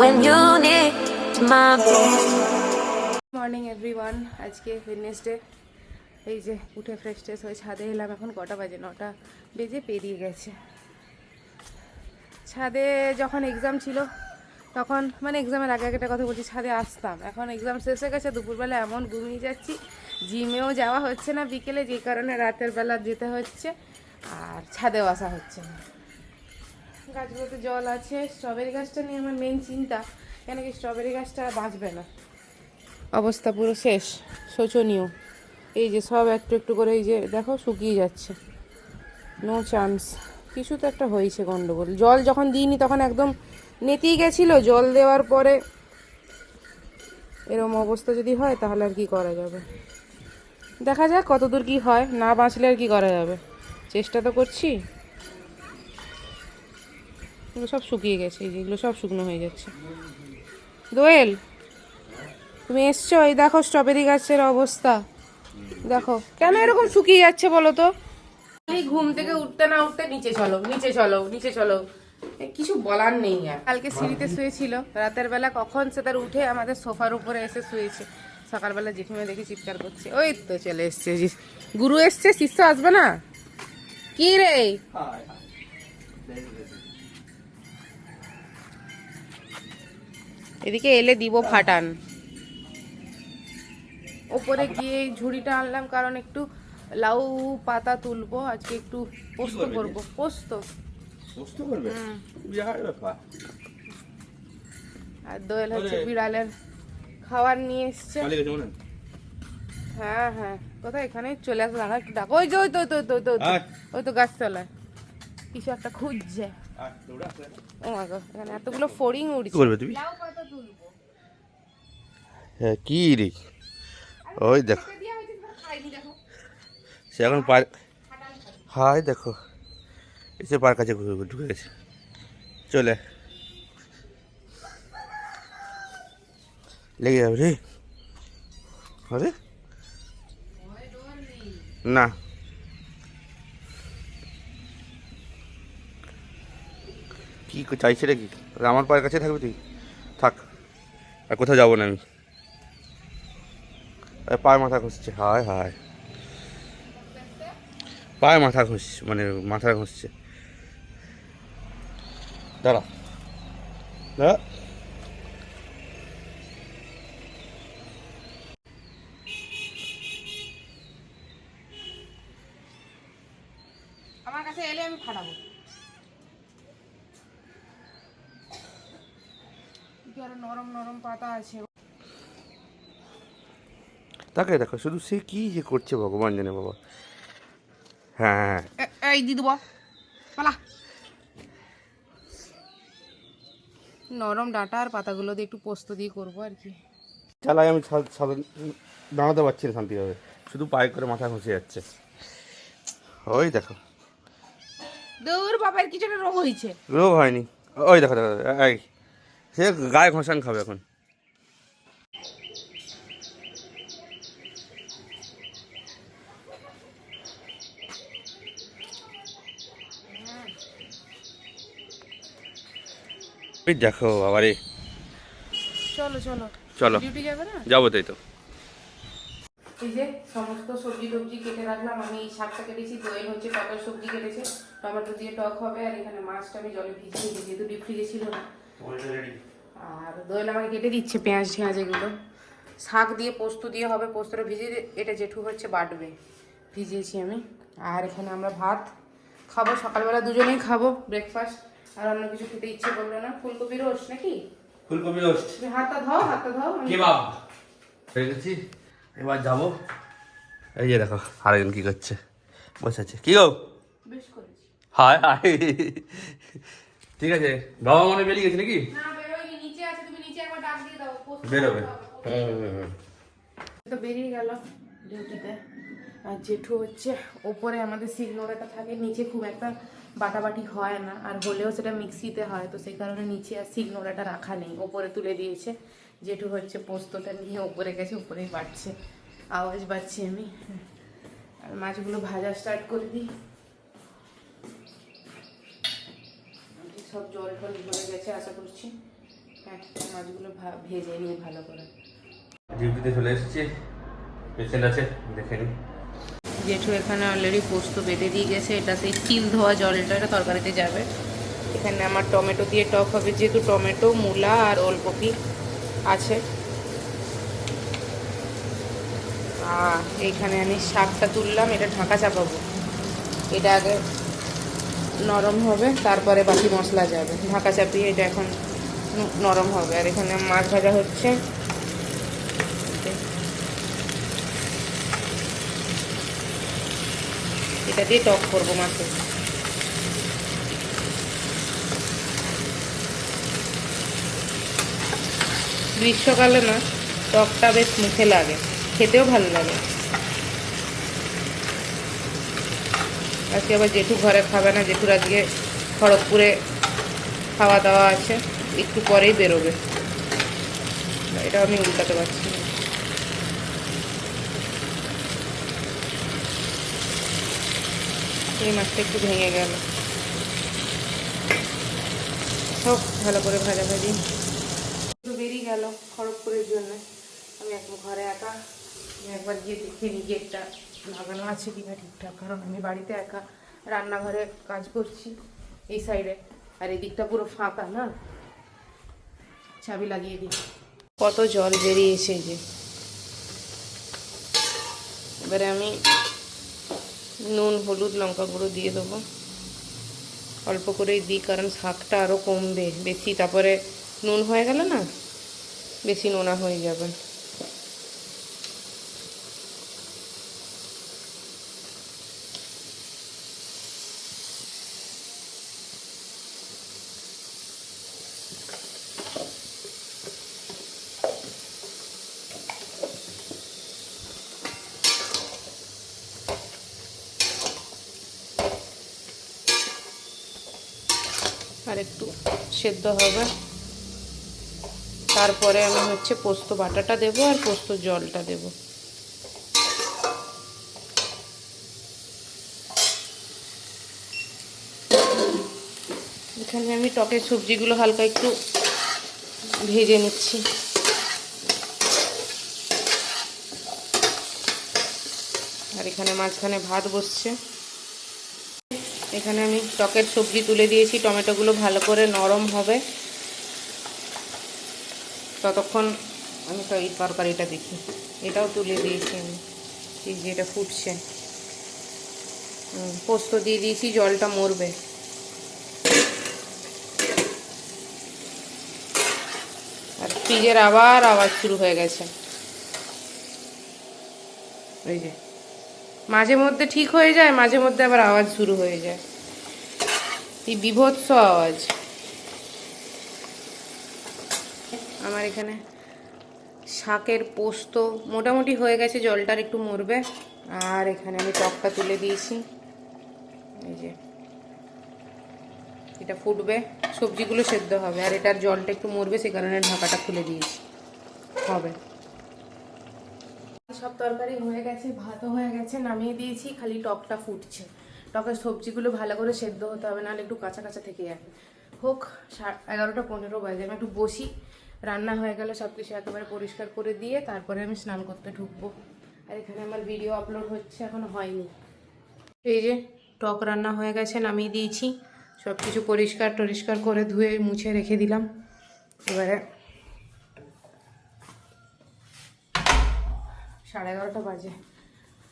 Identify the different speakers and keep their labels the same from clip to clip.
Speaker 1: when you need my.
Speaker 2: Morning everyone আজকে Wednesday এই যে উঠে ফ্রেশ ট্রেশ হয়ে ছাদে এলাম। এখন কটা বাজে? নটা বেজে পেরিয়ে গেছে। ছাদে যখন এক্সাম ছিল, তখন মানে এক্সামের আগে একটা কথা বলছি, ছাদে আসতাম। এখন এক্সাম শেষ হয়ে গেছে, দুপুরবেলা এমন ঘুমিয়ে যাচ্ছি জিমেও যাওয়া হচ্ছে না, বিকেলে, যে কারণে রাতের বেলা যেতে হচ্ছে, আর ছাদেও আসা হচ্ছে না। গাছগুলোতে জল আছে স্ট্রবেরি গাছটা নিয়ে আমার মেন চিন্তা, কেন কি স্ট্রবেরি গাছটা বাঁচবে না। অবস্থা পুরো শেষ, শোচনীয়। এই যে সব একটু একটু করে এই যে দেখো শুকিয়ে যাচ্ছে। নো চান্স কিছু তো একটা হয়েছে গন্ডগোল। জল যখন দিইনি তখন একদম নেতিয়ে গেছিল, জল দেওয়ার পরে এরম অবস্থা যদি হয় তাহলে আর কি করা যাবে? দেখা যাক কতদূর কি হয়, না বাঁচলে আর কি করা যাবে? চেষ্টা তো করছি। এগুলো সব শুকিয়ে গেছে এই যে এগুলো সব শুকনো হয়ে যাচ্ছে। দোয়েল তুমি এসছো? এই দেখো স্ট্রবেরি গাছের অবস্থা। দেখো কেন এরকম শুকিয়ে যাচ্ছে বলো তো? এই ঘুম থেকে উঠতে না উঠতে নিচে চলো নিচে চলো নিচে চলো। কিছু বলার নেই আর। কালকে সিঁড়িতে শুয়েছিল রাতের বেলা কখন সে তার উঠে আমাদের সোফার উপরে এসে শুয়েছে। সকালবেলা জেঠিমে দেখে চিৎকার করছে ওই তো চলে এসছে গুরু এসছে শিষ্য আসবে না? কি রে। এদিকে এলে দিব ফাটান। ওপরে গিয়ে ঝুড়িটা আনলাম কারণ একটু লাউ পাতা তুলবো আজকে একটু পোস্ত করব। পোস্ত?
Speaker 3: পোস্ত করবে?
Speaker 2: আর দোয়েল হচ্ছে বিড়ালের খাবার নিয়ে এসছে।
Speaker 3: হয়?
Speaker 2: হ্যাঁ কোথায়? এখানে চলে আসবে। দাঁড়া একটু ডাক। ওই যে ওই তো ওই তো ওই তো, ওই তো, ওই তো।
Speaker 3: আয়।
Speaker 2: ওই তো গাছতলায়। কিছু একটা খুঁজছে। ও এখানে এতগুলো ফড়িং
Speaker 3: কি
Speaker 2: উড়ছে।
Speaker 3: করবে তুমি? হ্যাঁ কি রে? ওই দেখো। সে এখন পার
Speaker 2: ফাটান
Speaker 3: হাই দেখো। এসে পার কাছে ঘুরে ঢুকে গেছে। চলে। লেগে যাবে রে। আরে? না। কি চাইছে রে কি? আমার পায়ের কাছে থাকবি তুই? থাক। আর কোথাও যাব না আমি? আরে পায়ে মাথা ঘষছে হায় হায়। পায়ে মাথা ঘষছে মানে মাথা ঘষছে। দাঁড়া। দাঁড়া।
Speaker 2: আমার কাছে এলে আমি ফাটাবো। কি আরও নরম নরম পাতা আছে?
Speaker 3: তাকে দেখো শুধু সে কি যে করছে ভগবান জানে বাবা। হ্যাঁ হ্যাঁ
Speaker 2: এই দি দেবো পালা। নরম ডাঁটা আর পাতাগুলো দিয়ে একটু পোস্ত দিয়ে করব আর কি।
Speaker 3: চালাই আমি দাঁড়াতে পারছি না শান্তিভাবে। শুধু পায়ে করে মাথা ঘষে যাচ্ছে। ওই দেখো।
Speaker 2: দৌড় বাবার কিছু রোগ হয়েছে।
Speaker 3: রোগ হয়নি। ওই দেখো দেখো দেখো, এই। সে গায়ে ঘষান খাবে এখন। দেখো বাবারে।
Speaker 2: চলো চলো।
Speaker 3: চলো।
Speaker 2: ডিউটি যাবে না?
Speaker 3: যাব তাই তো।
Speaker 2: এই যে সমস্ত সবজি টবজি কেটে রাখলাম আমি শাকটা কেটেছি দোয়েল হচ্ছে টকের সবজি কেটেছে। টমেটো দিয়ে টক হবে আর এখানে মাছটা আমি জলে ভিজিয়ে দিয়েছি যেহেতু ডিপ ফ্রিজে ছিল না। আর দোয়েল আমাকে কেটে দিচ্ছে পেঁয়াজ ঠেঁয়াজ এগুলো। শাক দিয়ে পোস্ত দিয়ে হবে পোস্তটা ভিজিয়ে এটা জেঠু হচ্ছে বাটবে। ভিজিয়েছি আমি। আর এখানে আমরা ভাত খাব সকালবেলা দুজনেই খাব ব্রেকফাস্ট আর অন্য কিছু খেতে ইচ্ছে করল না। ফুলকপি রোস্ট নাকি?
Speaker 3: ফুলকপি রোস্ট
Speaker 2: তুমি হাতটা ধাও হাতটা ধাও।
Speaker 3: কেবাব হয়ে গেছি। এবার যাব। এই যে দেখো আরেকজন কি করছে? বসে আছে। কি গো?
Speaker 2: বেশ করেছি।
Speaker 3: হায় হায়। ঠিক আছে? বাবা মনে বেরিয়ে গেছে নাকি?
Speaker 2: না বেরোয়নি নিচে আছে তুমি নিচে একবার ডাক দিয়ে দাও পোস্ত
Speaker 3: বেরোবে। হুম, হুম, হুম।
Speaker 2: তো বেরিয়ে গেল ডিউটিতে। আর জেঠু হচ্ছে ওপরে আমাদের সিগনোড়াটা থাকে নিচে খুব একটা বাটাবাটি হয় না। আর হলেও সেটা মিক্সিতে হয় তো সেই কারণে নিচে আর সিগনোড়াটা রাখা নেই। ওপরে তুলে দিয়েছে। জেঠু হচ্ছে পোস্তটা নিয়ে ওপরে গেছে উপরেই বাড়ছে। আওয়াজ পাচ্ছি আমি। আর মাছগুলো ভাজা স্টার্ট করে দিই। সব জল টল ভরে গেছে আশা করছি হ্যাঁ মাছগুলো ভেজে নিই ভালো করে।
Speaker 3: ডিউটিতে চলে এসেছি। পেশেন্ট আছে দেখে নিই।
Speaker 2: জেঠু এখানে অলরেডি পোস্ত বেঁধে দিয়ে গেছে এটা সেই তিল ধোয়া জলটা এটা তরকারিতে যাবে। এখানে আমার টমেটো দিয়ে টক হবে যেহেতু টমেটো মূলা আর ওলকপি আছে। আর এইখানে আমি শাকটা তুললাম এটা ঢাকা চাপাবো। এটা আগে নরম হবে, তারপরে বাকি মশলা যাবে। ঢাকা চাপিয়ে এটা এখন নরম হবে। আর এখানে মাছ ভাজা হচ্ছে। এটা দিয়ে টক করব মাছে। গ্রীষ্মকালে না, টকটা বেশ মুখে লাগে। খেতেও ভালো লাগে। আজকে আবার জেঠু ঘরে খাবে না, জেঠুর আজকে খড়গপুরে খাওয়া দাওয়া আছে, একটু পরেই বেরোবে। এটা আমি উল্টাতে পারছি এই মাছটা একটু ভেঙে গেল। সব ভালো করে ভাজা ভাজি একটু বেরিয়ে গেল খড়গপুরের জন্য। আমি এখন ঘরে একা। একবার গিয়ে দেখে নিই গেটটা লাগানো আছে কিনা ঠিকঠাক, কারণ আমি বাড়িতে একা রান্নাঘরে কাজ করছি এই সাইডে আর এই দিকটা পুরো ফাঁকা না। চাবি লাগিয়ে দিই। কত জল বেরিয়েছে যে। এবারে আমি নুন, হলুদ, লঙ্কা গুঁড়ো দিয়ে দেবো। অল্প করেই দিই, কারণ শাকটা আরও কমবে বেশি। তারপরে নুন হয়ে গেলে না, বেশি নোনা হয়ে যাবে। আর একটু সেদ্ধ হবে। তারপরে আমি হচ্ছে পোস্ত বাটাটা দেবো আর পোস্ত জলটা দেবো। এখানে আমি টকের সবজিগুলো হালকা একটু ভেজে নিচ্ছি। আর এখানে মাঝখানে ভাত বসছে। এখানে আমি টকের সবজি তুলে দিয়েছি, টমেটোগুলো ভালো করে নরম হবে। ততক্ষণ আমি তো এই তরকারিটা দেখি। এটাও তুলে দিয়েছি আমি। এই যে এটা ফুটছে। পোস্ত দিয়ে দিয়েছি, জলটা মরবে। আর ফ্রিজের আবার আওয়াজ শুরু হয়ে গেছে। ওই যে। মাঝে মধ্যে ঠিক হয়ে যায়, মাঝে মধ্যে আবার আওয়াজ শুরু হয়ে যায়। এই বিভৎস আওয়াজ। আমার এখানে শাকের পোস্ত মোটামুটি হয়ে গেছে জলটার একটু মরবে। আর এখানে আমি টকটা তুলে দিয়েছি। এই যে, এটা ফুটবে, সবজিগুলো সেদ্ধ হবে। আর এটার জলটা একটু মরবে, সে কারণে ঢাকাটা খুলে দিয়েছি। হবে। সব তরকারি হয়ে গেছে, ভাতও হয়ে গেছে, নামিয়ে দিয়েছি, খালি টকটা ফুটছে। টকের সবজিগুলো ভালো করে সেদ্ধ হতে হবে, নাহলে একটু কাঁচা কাঁচা থেকে যাবে। হোক এগারোটা পনেরো বাজে, আমি একটু বসি। রান্না হয়ে গেলে সব কিছু একেবারে পরিষ্কার করে দিয়ে তারপরে আমি স্নান করতে ঢুকবো। আর এখানে আমার ভিডিও আপলোড হচ্ছে, এখনও হয়নি। এই যে, টক রান্না হয়ে গেছে, নামিয়ে দিয়েছি। সব কিছু পরিষ্কার টরিষ্কার করে ধুয়ে মুছে রেখে দিলাম। এবারে সাড়ে এগারোটা বাজে।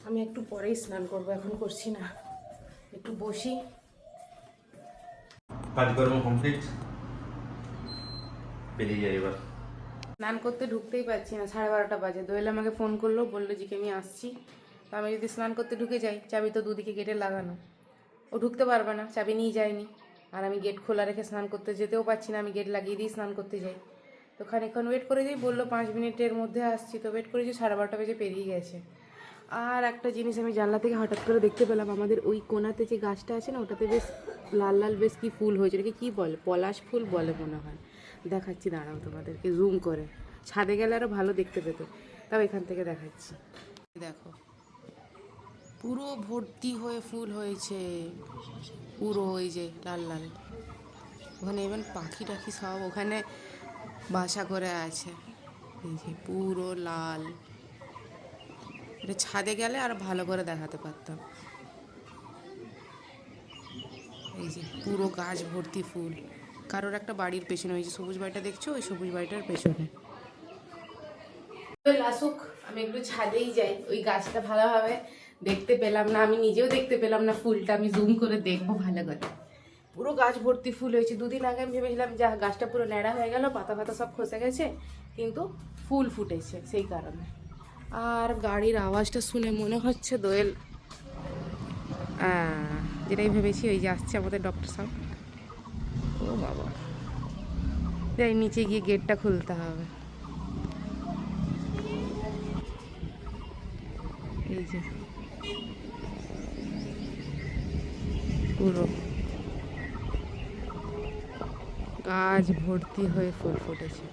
Speaker 2: আমি একটু পরেই স্নান করব এখন করছি না। একটু বসি।
Speaker 3: কাজকর্ম কমপ্লিট বেরিয়ে যাই এবার।
Speaker 2: স্নান করতে ঢুকতেই পারছি না সাড়ে বারোটা বাজে। দোয়েল আমাকে ফোন করল বলল যে কি আমি আসছি। তো আমি যদি স্নান করতে ঢুকে যাই চাবি তো দুদিকে গেটে লাগানো। ও ঢুকতে পারবে না চাবি নিয়ে যায়নি। আর আমি গেট খোলা রেখে স্নান করতে যেতেও পারছি না আমি গেট লাগিয়ে দিয়ে স্নান করতে যাই। তো খানিকক্ষণ ওয়েট করে যাই বলল, পাঁচ মিনিটের মধ্যে আসছি। তো ওয়েট করেছি সাড়ে বারোটা বেজে পেরিয়ে গেছে। আর একটা জিনিস আমি জানলা থেকে হঠাৎ করে দেখতে পেলাম, আমাদের ওই কোনাতে যে গাছটা আছে না, ওটাতে বেশ লাল লাল বেশ কি ফুল হয়েছে। ওটাকে কী বলে? পলাশ ফুল বলে মনে হয়। দেখাচ্ছি, দাঁড়াও তোমাদেরকে জুম করে। ছাদে গেলে আরও ভালো দেখতে পেত। তাও এখান থেকে দেখাচ্ছি। দেখো, পুরো ভর্তি হয়ে ফুল হয়েছে। পুরো ওই যে লাল লাল। ওখানে এবার পাখি টাখি সব ওখানে বাসা করে আছে। পুরো লাল। এটা ছাদে গেলে আর ভালো করে দেখাতে পারতাম। এই যে পুরো গাছ ভর্তি ফুল। কারোর একটা বাড়ির পেছনে, ওই যে সবুজ বাড়িটা দেখছ? ওই সবুজ বাড়িটার পেছনে। আসুক, আমি একটু ছাদেই যাই। ওই গাছটা ভালোভাবে দেখতে পেলাম না, আমি নিজেও দেখতে পেলাম না ফুলটা, আমি জুম করে দেখব ভালো করে। পুরো গাছ ভর্তি ফুল হয়েছে। দুদিন আগে আমি ভেবেছিলাম, যা, গাছটা পুরো ন্যাড়া হয়ে গেল, পাতা পাতা সব খসে গেছে। কিন্তু ফুল ফুটেছে সেই কারণে। আর গাড়ির আওয়াজটা শুনে মনে হচ্ছে দোয়েল। যেটাই ভেবেছি, ওই যে আসছে আমাদের ডক্টর সাহেব। ও বাবা। যাই, নিচে গিয়ে গেটটা খুলতে হবে। এই যে। পুরো। গাছ ভর্তি হয়ে ফুল ফুটেছে।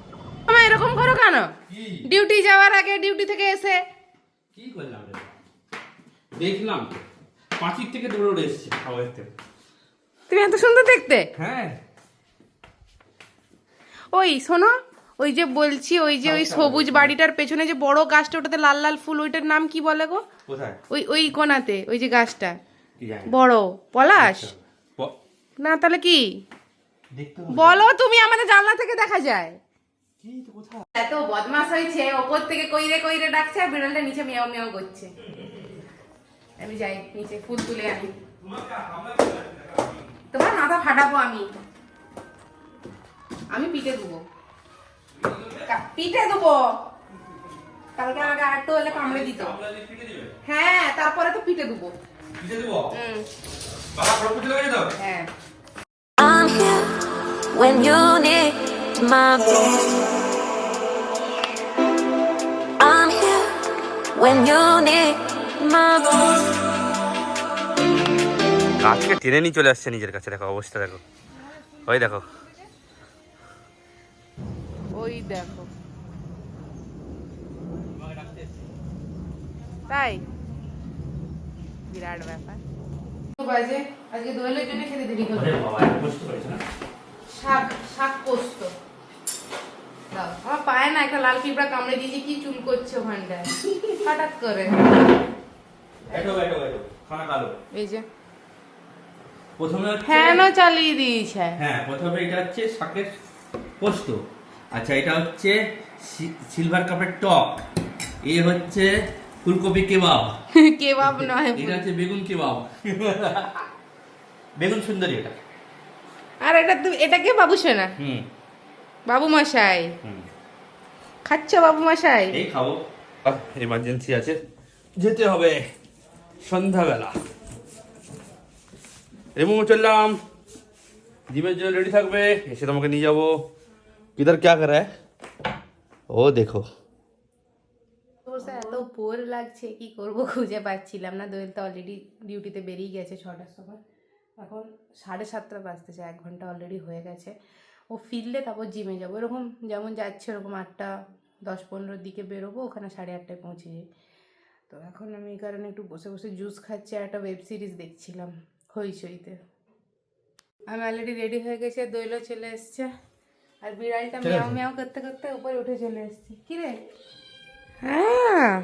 Speaker 2: আমার এরকম করো কেন? ডিউটি যাওয়ার আগে ডিউটি থেকে এসে।
Speaker 3: কি করলাম দেখলাম তো। পাঁচির থেকে দৌড়ে উঠে এসেছি থেকে।
Speaker 2: তুমি এত সুন্দর দেখতে।
Speaker 3: হ্যাঁ।
Speaker 2: ওই শোনো ওই যে বলছি ওই যে ওই সবুজ বাড়িটার পেছনে যে বড় গাছটা ওটাতে লাল লাল ফুল ওইটার নাম কি বলে গো? ওই ওই কোনাতে ওই যে গাছটা। বড় পলাশ? না তাহলে কি। বলো তুমি আমাদের জানলা থেকে দেখা যায়।
Speaker 3: কি তো কোথায়?
Speaker 2: এত বদমাস হয়েছে ওপর থেকে কইরে কইরে ডাকছে আর বিড়ালটা নিচে মিয়াও মিয়াও করছে। আমি যাই নিচে ফুল তুলে আনি। তোমার মাথা ফাটাবো আমি। আমি পিঠে দেবো কা- পিঠে দেবো কালকে আমাকে আটটো হলে কামড়ে দিত। হ্যাঁ তারপরে তো পিঠে দেবো হুম। হ্যাঁ।
Speaker 1: When you need my best. I'm here when you need my best.
Speaker 3: গাছকে টেনে নিয়ে চলে আসছে নিজের কাছে দেখো অবস্থা দেখো। ওই দেখো।
Speaker 2: ওই দেখো। তাই? বিরাট ব্যাপার। বাজে। আজকে দোয়েলের জন্য খেতে দেরি করবে শাক শাক পোস্ত। দাও। আমার পায়ে না একটা লাল পিঁপড়া কামড়ে দিয়েছে কি চুল করছে ওখানটায় হঠাৎ করে। এই যে।
Speaker 3: প্রথমে
Speaker 2: ফ্যানও চালিয়ে দিয়েছে।
Speaker 3: হ্যাঁ প্রথমে এটা হচ্ছে শাকের পোস্ত। আচ্ছা এটা হচ্ছে সিলভার কাপের টক। এ হচ্ছে ফুলকপি কেবাব।
Speaker 2: কেবাব নয়।
Speaker 3: এটা হচ্ছে বেগুন কেবাব। বেগুন সুন্দরী এটা।
Speaker 2: আর এটা তুমি এটা কে? বাবু শোনা
Speaker 3: হুম।
Speaker 2: বাবু মশাই।
Speaker 3: হুম।
Speaker 2: খাচ্ছ বাবু মশাই?
Speaker 3: এই খাব। এমার্জেন্সি আছে। যেতে হবে সন্ধ্যাবেলা। রেমু চললাম। জিমের জন্য রেডি থাকবে। এসে তোমাকে নিয়ে যাব। কিধার ক্যা করে? ও দেখো।
Speaker 2: এত বোর লাগছে কি করব খুঁজে পাচ্ছিলাম না। দোয়েল তো অলরেডি ডিউটিতে বেরিয়ে গেছে ছটার সময়। এখন সাড়ে সাতটা বাজতেছে এক ঘণ্টা অলরেডি হয়ে গেছে। ও ফিরলে তারপর জিমে যাব। এরকম যেমন যাচ্ছে ওরকম আটটা দশ পনেরোর দিকে বেরোবো ওখানে সাড়ে আটটায় পৌঁছে যাই। তো এখন আমি এই কারণে একটু বসে বসে জুস খাচ্ছি আর একটা ওয়েব সিরিজ দেখছিলাম হইচইতে। আমি অলরেডি রেডি হয়ে গেছে দইলও চলে এসছে। আর বিড়ালটা মেয়াও মেয়াও করতে করতে উপরে উঠে চলে এসছে। কি রে? হ্যাঁ।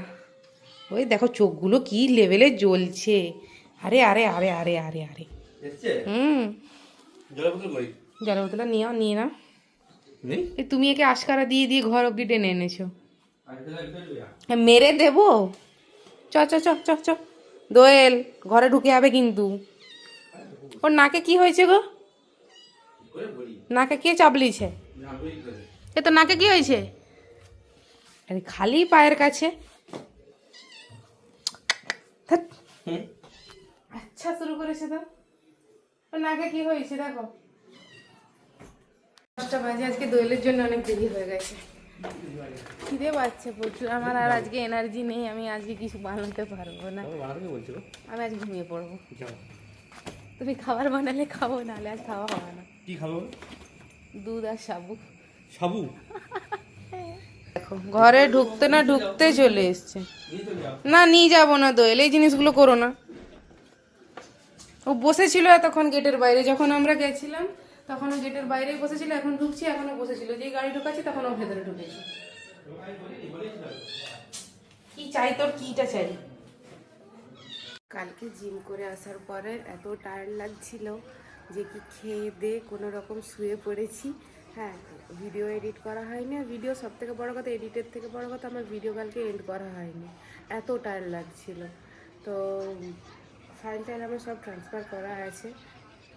Speaker 2: ওই দেখো চোখগুলো কি লেভেলে জ্বলছে। আরে আরে আরে আরে আরে আরে। হুম।
Speaker 3: জলের বোতল
Speaker 2: বোতলটা নিও। নিয়ে না তুমি একে আশকারা দিয়ে দিয়ে ঘর অব্দি টেনে এনেছো। মেরে দেবো? চ চ চ চ চ। দোয়েল ঘরে ঢুকে যাবে কিন্তু। ওর নাকে কি হয়েছে গো? নাকে কে চাপলিছে এ তো নাকে কি হয়েছে? আরে খালি পায়ের কাছে। আচ্ছা শুরু করেছে তো। নাকে কি হয়েছে দেখো। দশটা বাজে আজকে দোয়েলের জন্য অনেক দেরি হয়ে গেছে। খিদে পাচ্ছে প্রচুর আমার আর আজকে এনার্জি নেই আমি আজকে কিছু বানাতে পারব না। আমি আজ ঘুমিয়ে পড়ব। তুমি খাবার বানালে খাব নাহলে আজ খাওয়া হবে না।
Speaker 3: কি খাব?
Speaker 2: দুধ আর সাবু।
Speaker 3: সাবু?
Speaker 2: দেখো ঘরে ঢুকতে না ঢুকতে চলে এসছে। না নিয়ে যাব না দোয়েল এই জিনিসগুলো করো না। ও বসেছিল এতক্ষণ গেটের বাইরে, যখন আমরা গেছিলাম তখনও গেটের বাইরেই বসেছিল, এখন ঢুকছি, এখনও বসেছিল। যেই গাড়ি ঢুকাচ্ছি, তখন ও ভেতরে ঢুকেছে। কি চাই তোর? কিটা চাই? কালকে জিম করে আসার পরে এত টায়ার্ড লাগছিল যে কি খেয়ে দে, কোনো রকম শুয়ে পড়েছি। হ্যাঁ ভিডিও এডিট করা হয়নি আর ভিডিও সব থেকে বড়ো কথা এডিটের থেকে বড়ো কথা, আমার ভিডিও কালকে এন্ড করা হয়নি। এত টায়ার্ড লাগছিল। তো ফাইল টাইল আমার সব ট্রান্সফার করা আছে।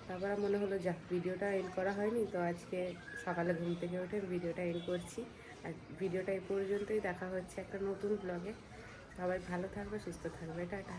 Speaker 2: তারপর মনে হলো, যাক ভিডিওটা এন্ড করা হয়নি, তো আজকে সকালে ঘুম থেকে উঠে ভিডিওটা এন্ড করছি। আর ভিডিওটা এই পর্যন্তই, দেখা হচ্ছে একটা নতুন ব্লগে সবাই ভালো থাকবে, সুস্থ থাকবে, টাটা।